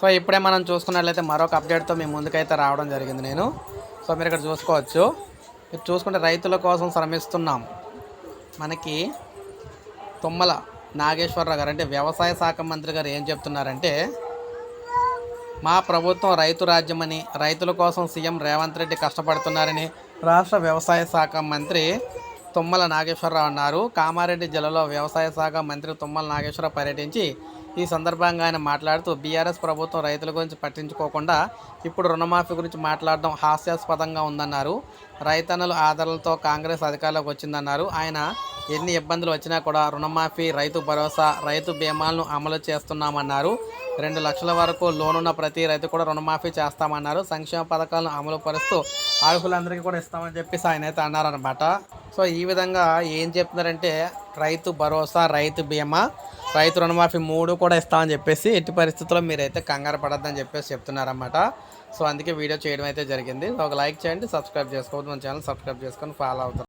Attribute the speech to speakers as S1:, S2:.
S1: So ఇప్పుడే మనం చూసుకున్నట్లయితే మరొక అప్డేట్తో మీ ముందుకైతే రావడం జరిగింది నేను. సో మీరు ఇక్కడ చూసుకోవచ్చు. మీరు చూసుకుంటే రైతుల కోసం శ్రమిస్తున్నాం. మనకి తుమ్మల నాగేశ్వరరావు గారు అంటే వ్యవసాయ శాఖ మంత్రి గారు ఏం చెప్తున్నారంటే మా ప్రభుత్వం రైతు రాజ్యమని రైతుల కోసం సీఎం రేవంత్ రెడ్డి కష్టపడుతున్నారని రాష్ట్ర వ్యవసాయ శాఖ మంత్రి తుమ్మల నాగేశ్వరరావు అన్నారు. కామారెడ్డి జిల్లాలో వ్యవసాయ శాఖ మంత్రి తుమ్మల నాగేశ్వరరావు పర్యటించి ఈ సందర్భంగా ఆయన మాట్లాడుతూ బీఆర్ఎస్ ప్రభుత్వం రైతుల గురించి పట్టించుకోకుండా ఇప్పుడు రుణమాఫీ గురించి మాట్లాడడం హాస్యాస్పదంగా ఉందన్నారు. రైతన్నల ఆదరణతో కాంగ్రెస్ అధికారంలోకి వచ్చిందన్నారు. ఆయన ఎన్ని ఇబ్బందులు వచ్చినా కూడా రుణమాఫీ రైతు భరోసా రైతు బీమాలను అమలు చేస్తున్నామన్నారు. రెండు లక్షల వరకు లోనున్న ప్రతి రైతు కూడా రుణమాఫీ చేస్తామన్నారు. సంక్షేమ పథకాలను అమలు పరుస్తూ అర్హులందరికీ కూడా ఇస్తామని చెప్పేసి ఆయన అయితే అన్నారనమాట సో ఈ విధంగా ఏం చెప్తున్నారంటే రైతు భరోసా రైతు బీమా రైతు రుణమాఫీ మూడు కూడా ఇస్తామని చెప్పేసి ఎట్టి పరిస్థితుల్లో మీరైతే కంగారు పడద్దని చెప్పేసి చెప్తున్నారన్నమాట. సో అందుకే వీడియో చేయడం అయితే జరిగింది. ఒక లైక్ చేయండి సబ్స్క్రైబ్ చేసుకోవద్దు మన ఛానల్ సబ్స్క్రైబ్ చేసుకొని ఫాలో అవుతారు.